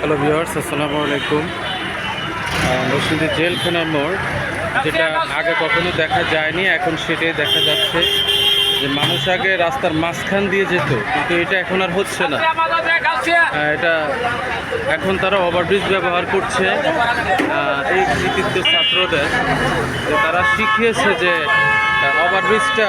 Hello viewers আসসালামু আলাইকুম নরসিংদী জেলখানার মোড়, যেটা আগে কখনো দেখা যায়নি, এখন সেটাই দেখা যাচ্ছে যে মানুষ আগে রাস্তার মাঝখান দিয়ে যেত, কিন্তু এটা এখন আর হচ্ছে না। এটা এখন তারা ওভারব্রিজ ব্যবহার করছে। এই কৃতিত্ব ছাত্রদের তারা শিখিয়েছে যে ওভারব্রিজটা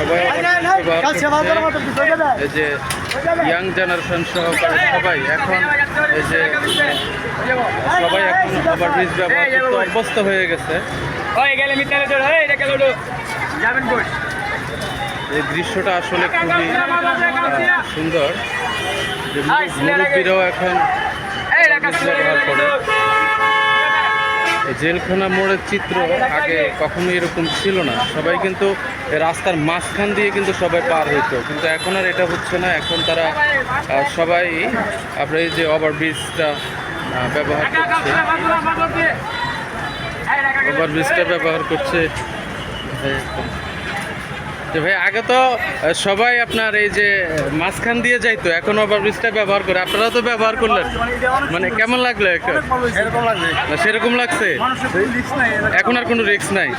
এই যে ইয়াং জেনারেশন সহকারে সবাই এখন এই যে সবাই এখন ওভারব্রিজ ব্যবহার করতে অভ্যস্ত হয়ে গেছে এই দৃশ্যটা আসলে খুবই সুন্দর মুরব্বীরাও এখন ব্যবহার করে জেলখানা মোড়ের চিত্র আগে কখনো এরকম ছিল না। সবাই কিন্তু রাস্তার মাঝখান দিয়ে কিন্তু সবাই পার হইতো। কিন্তু এখন আর এটা হচ্ছে না। এখন তারা সবাই আপনার এই যে ওভারব্রিজটা ব্যবহার করছে। ওভারব্রিজটা ব্যবহার করছে। যে ভাই আগে তো সবাই আপনার এই যে মাঝখান দিয়ে যাইতো এখন ওভারব্রিজটা ব্যবহার করে। আপনারা তো ব্যবহার করলেন। মানে কেমন লাগল সেরকম লাগছে? এখন আর কোনো রিস্ক নাই।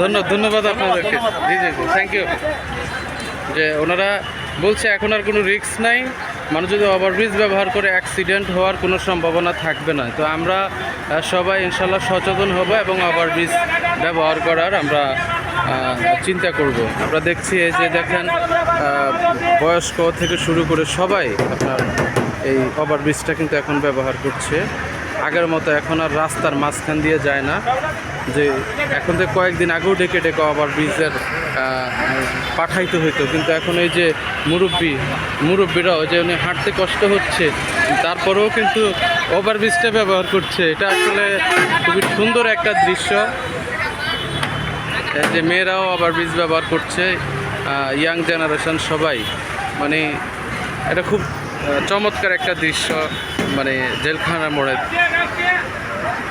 ধন্যবাদ ধন্যবাদ আপনাদেরকে। জি জি জি থ্যাংক ইউ যে ওনারা বলছে এখন আর কোনো রিস্ক নাই। মানুষ যদি ওভারব্রিজ ব্যবহার করে অ্যাক্সিডেন্ট হওয়ার কোনো সম্ভাবনা থাকবে না। তো আমরা সবাই ইনশাল্লাহ সচেতন হব এবং ওভারব্রিজ ব্যবহার করার আমরা চিন্তা করব। আমরা দেখছি যে দেখেন বয়স্ক থেকে শুরু করে সবাই আপনার এই ওভারব্রিজটা কিন্তু এখন ব্যবহার করছে। আগের মতো এখন আর রাস্তার মাঝখান দিয়ে যায় না। যে এখন তো কয়েকদিন আগেও ডেকে ডেকে আবার ব্রিজের পাঠাইতে হইতো, কিন্তু এখন এই যে মুরব্বী, মুরব্বীরাও যে উনি হাঁটতে কষ্ট হচ্ছে, তারপরেও কিন্তু ওভারব্রিজটা ব্যবহার করছে। এটা আসলে খুবই সুন্দর একটা দৃশ্য। যে মেয়েরাও আবার বীজ ব্যবহার করছে ইয়াং জেনারেশন সবাই। মানে এটা খুব চমৎকার একটা দৃশ্য মানে জেলখানা মোড়ে।